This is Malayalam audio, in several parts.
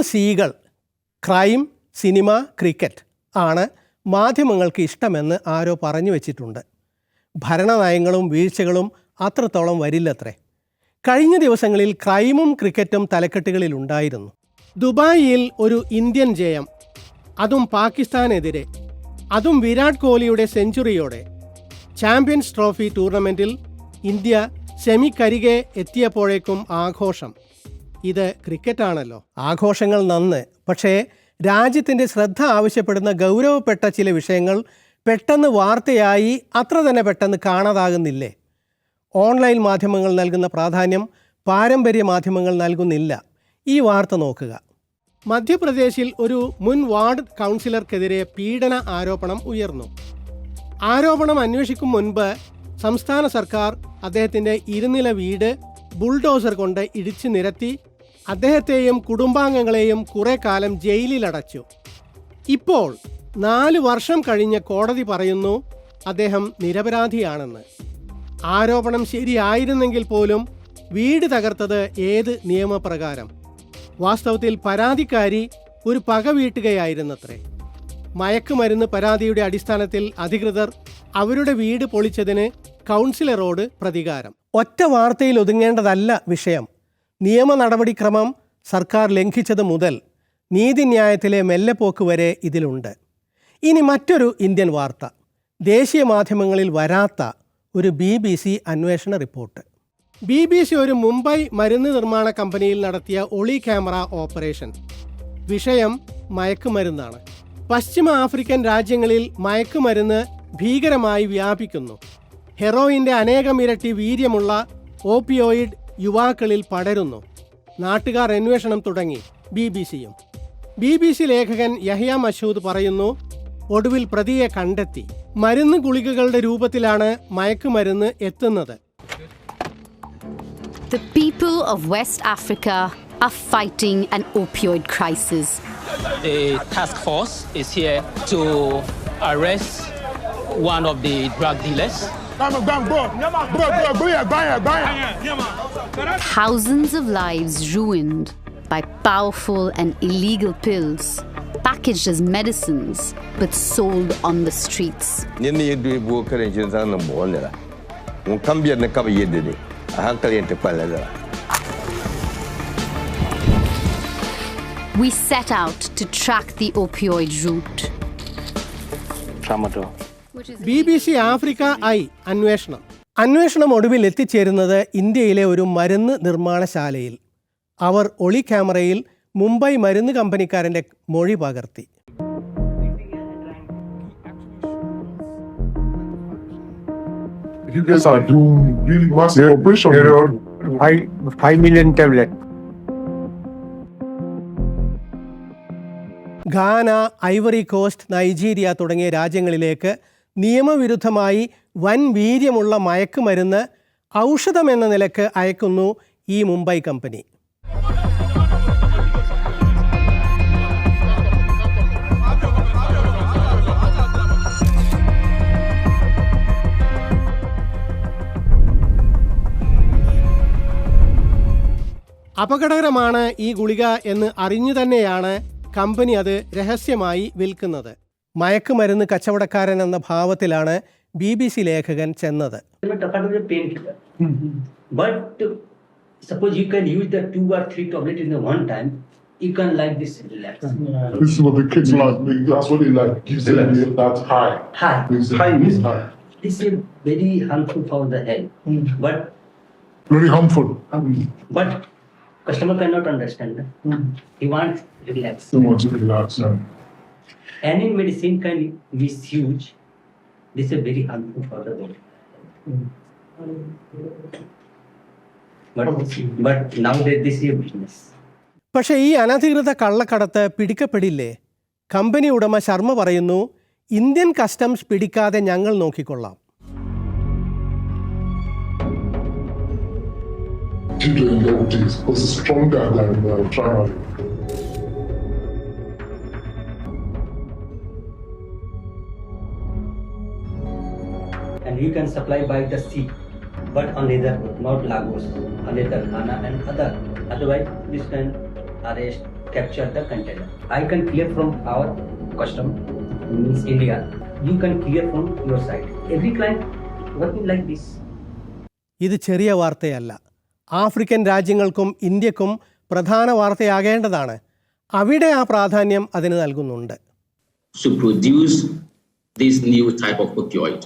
സീകൾ ക്രൈം സിനിമ ക്രിക്കറ്റ് ആണ് മാധ്യമങ്ങൾക്ക് ഇഷ്ടമെന്ന് ആരോ പറഞ്ഞു വച്ചിട്ടുണ്ട്. ഭരണനയങ്ങളും വീഴ്ചകളും അത്രത്തോളം വരില്ലത്രേ. കഴിഞ്ഞ ദിവസങ്ങളിൽ ക്രൈമും ക്രിക്കറ്റും തലക്കെട്ടുകളിൽ ഉണ്ടായിരുന്നു. ദുബായിൽ ഒരു ഇന്ത്യൻ ജയം അതും പാകിസ്ഥാനെതിരെ അതും വിരാട് കോഹ്ലിയുടെ സെഞ്ചുറിയോടെ. ചാമ്പ്യൻസ് ട്രോഫി ടൂർണമെന്റിൽ ഇന്ത്യ സെമി സെമിക്കരികെ എത്തിയപ്പോഴേക്കും ആഘോഷം. ഇത് ക്രിക്കറ്റാണല്ലോ. ആഘോഷങ്ങൾ നന്ന്. പക്ഷേ രാജ്യത്തിന്റെ ശ്രദ്ധ ആവശ്യപ്പെടുന്ന ഗൗരവപ്പെട്ട ചില വിഷയങ്ങൾ പെട്ടെന്ന് വാർത്തയായി അത്ര തന്നെ പെട്ടെന്ന് കാണാതാകുന്നില്ലേ? ഓൺലൈൻ മാധ്യമങ്ങൾ നൽകുന്ന പ്രാധാന്യം പാരമ്പര്യ മാധ്യമങ്ങൾ നൽകുന്നില്ല. ഈ വാർത്ത നോക്കുക. മധ്യപ്രദേശിൽ ഒരു മുൻ വാർഡ് കൗൺസിലർക്കെതിരെ പീഡന ആരോപണം ഉയർന്നു. ആരോപണം അന്വേഷിക്കും മുൻപ് സംസ്ഥാന സർക്കാർ അദ്ദേഹത്തിന്റെ ഇരുനില വീട് ബുൾഡോസർ കൊണ്ട് ഇടിച്ചു നിരത്തി അദ്ദേഹത്തെയും കുടുംബാംഗങ്ങളെയും കുറെ കാലം ജയിലിലടച്ചു. ഇപ്പോൾ നാല് വർഷം കഴിഞ്ഞ കോടതി പറയുന്നു അദ്ദേഹം നിരപരാധിയാണെന്ന്. ആരോപണം ശരിയായിരുന്നെങ്കിൽ പോലും വീട് തകർത്തത് ഏത് നിയമപ്രകാരം? വാസ്തവത്തിൽ പരാതിക്കാരി ഒരു പക വീട്ടുകയായിരുന്നത്രേ. മയക്കുമരുന്ന് പരാതിയുടെ അടിസ്ഥാനത്തിൽ അധികൃതർ അവരുടെ വീട് പൊളിച്ചതിന് കൗൺസിലറോട് പ്രതികാരം. ഒറ്റ വാർത്തയിൽ ഒതുങ്ങേണ്ടതല്ല വിഷയം. നിയമ നടപടിക്രമം സർക്കാർ ലംഘിച്ചത് മുതൽ നീതിന്യായത്തിലെ മെല്ലെപ്പോക്ക് വരെ ഇതിലുണ്ട്. ഇനി മറ്റൊരു ഇന്ത്യൻ വാർത്ത. ദേശീയ മാധ്യമങ്ങളിൽ വരാത്ത ഒരു ബി ബി സി അന്വേഷണ റിപ്പോർട്ട്. ബി ബി സി ഒരു മുംബൈ മരുന്ന് നിർമ്മാണ കമ്പനിയിൽ നടത്തിയ ഒളി ക്യാമറ ഓപ്പറേഷൻ. വിഷയം മയക്കുമരുന്നാണ്. പശ്ചിമ ആഫ്രിക്കൻ രാജ്യങ്ങളിൽ മയക്കുമരുന്ന് ഭീകരമായി വ്യാപിക്കുന്നു. ഹെറോയിന്റെ അനേകം ഇരട്ടി വീര്യമുള്ള ഓപ്പിയോയിഡ് യുവാക്കളിൽ പടരുന്നു. നാട്ടുകാർ അന്വേഷണം തുടങ്ങി. ബി ബി സിയും. ബി ബി സി ലേഖകൻ യഹ്യ മഷൂദ് പറയുന്നു ഒടുവിൽ പ്രതിയെ കണ്ടെത്തി. മരുന്ന് ഗുളികകളുടെ രൂപത്തിലാണ് മയക്കുമരുന്ന് എത്തുന്നത്. Arrest one of the drug dealers. Thousands of lives ruined by powerful and illegal pills packaged as medicines but sold on the streets. We set out to track the opioid route. Tramadol. B B C Africa Eye അന്വേഷണം അന്വേഷണം ഒടുവിൽ എത്തിച്ചേരുന്നത് ഇന്ത്യയിലെ ഒരു മരുന്ന് നിർമ്മാണശാലയിൽ അവർ ഒളി ക്യാമറയിൽ മുംബൈ മരുന്ന് കമ്പനിക്കാരന്റെ മൊഴി പകർത്തി You guys are doing really massive operation. There five, five million tablet. Ghana Ivory Coast Nigeria തുടങ്ങിയ രാജ്യങ്ങളിലേക്ക് നിയമവിരുദ്ധമായി വൻ വീര്യമുള്ള മയക്കുമരുന്ന് ഔഷധമെന്ന നിലയ്ക്ക് അയക്കുന്നു ഈ മുംബൈ കമ്പനി. അപകടകരമാണ് ഈ ഗുളിക എന്ന് അറിഞ്ഞു തന്നെയാണ് കമ്പനി അത് രഹസ്യമായി വിൽക്കുന്നത്. മയക്കുമരുന്ന് കച്ചവടക്കാരൻ എന്ന ഭാവത്തിലാണ് ബി ബി സി ലേഖകൻ ചെന്നത് uh, suppose you can use the two or three tablet in the one time, you can like this relax. This is what the kids like. That's what they like. Gives them that high. High. High means high. This is very harmful for the health. But Very harmful. but customer cannot understand. He wants relax. Much to relax. Yeah. Any medicine can misuse. This is very harmful for the body. But but nowadays this is a business. പക്ഷേ ഈ അനധികൃത കള്ളക്കടത്ത് പിടിക്കപ്പെടില്ലേ കമ്പനി ഉടമ ശർമ്മ പറയുന്നു ഇന്ത്യൻ കസ്റ്റംസ് പിടിക്കാതെ ഞങ്ങൾ നോക്കിക്കൊള്ളാം stronger than uh, Tramadol. You can supply by the sea, but on either not Lagos, on either Ghana and other. Otherwise, this can arrest capture the container. I can clear from our custom, means India. You can clear from your side. Every client working like this. ഇത് ചെറിയ വാർത്തയല്ല ആഫ്രിക്കൻ രാജ്യങ്ങൾക്കും ഇന്ത്യക്കും പ്രധാന വാർത്തയാകേണ്ടതാണ് അവിടെ ആ പ്രാധാന്യം അതിന് നൽകുന്നുണ്ട് to produce this new type of opioid.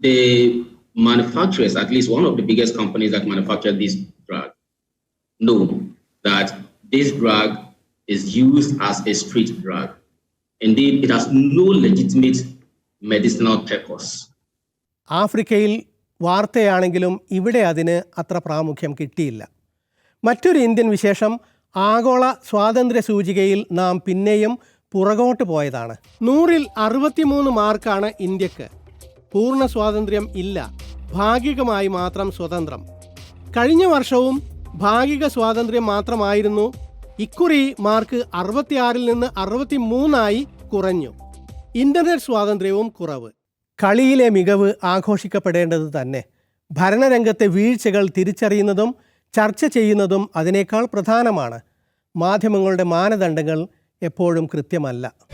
The manufacturers, at least one of the biggest companies that manufacture this drug, know that this drug is used as a street drug. Indeed, it has no legitimate medicinal purpose. ആഫ്രിക്കയിൽ വാർത്തയാണെങ്കിലും ഇവിടെ അതിന് അത്ര പ്രാമുഖ്യം കിട്ടിയില്ല മറ്റൊരു ഇന്ത്യൻ വിശേഷം ആഗോള സ്വാതന്ത്ര്യ സൂചികയിൽ നാം പിന്നെയും പുറകോട്ട് പോയതാണ് നൂറിൽ അറുപത്തിമൂന്ന് മാർക്കാണ് ഇന്ത്യയ്ക്ക് പൂർണ സ്വാതന്ത്ര്യം ഇല്ല. ഭാഗികമായി മാത്രം സ്വതന്ത്രം. കഴിഞ്ഞ വർഷവും ഭാഗിക സ്വാതന്ത്ര്യം മാത്രമായിരുന്നു. ഇക്കുറി മാർക്ക് അറുപത്തിയാറിൽ നിന്ന് അറുപത്തി മൂന്നായി കുറഞ്ഞു. ഇന്റർനെറ്റ് സ്വാതന്ത്ര്യവും കുറവ്. കളിയിലെ മികവ് ആഘോഷിക്കപ്പെടേണ്ടത് തന്നെ. ഭരണരംഗത്തെ വീഴ്ചകൾ തിരിച്ചറിയുന്നതും ചർച്ച ചെയ്യുന്നതും അതിനേക്കാൾ പ്രധാനമാണ്. മാധ്യമങ്ങളുടെ മാനദണ്ഡങ്ങൾ എപ്പോഴും കൃത്യമല്ല.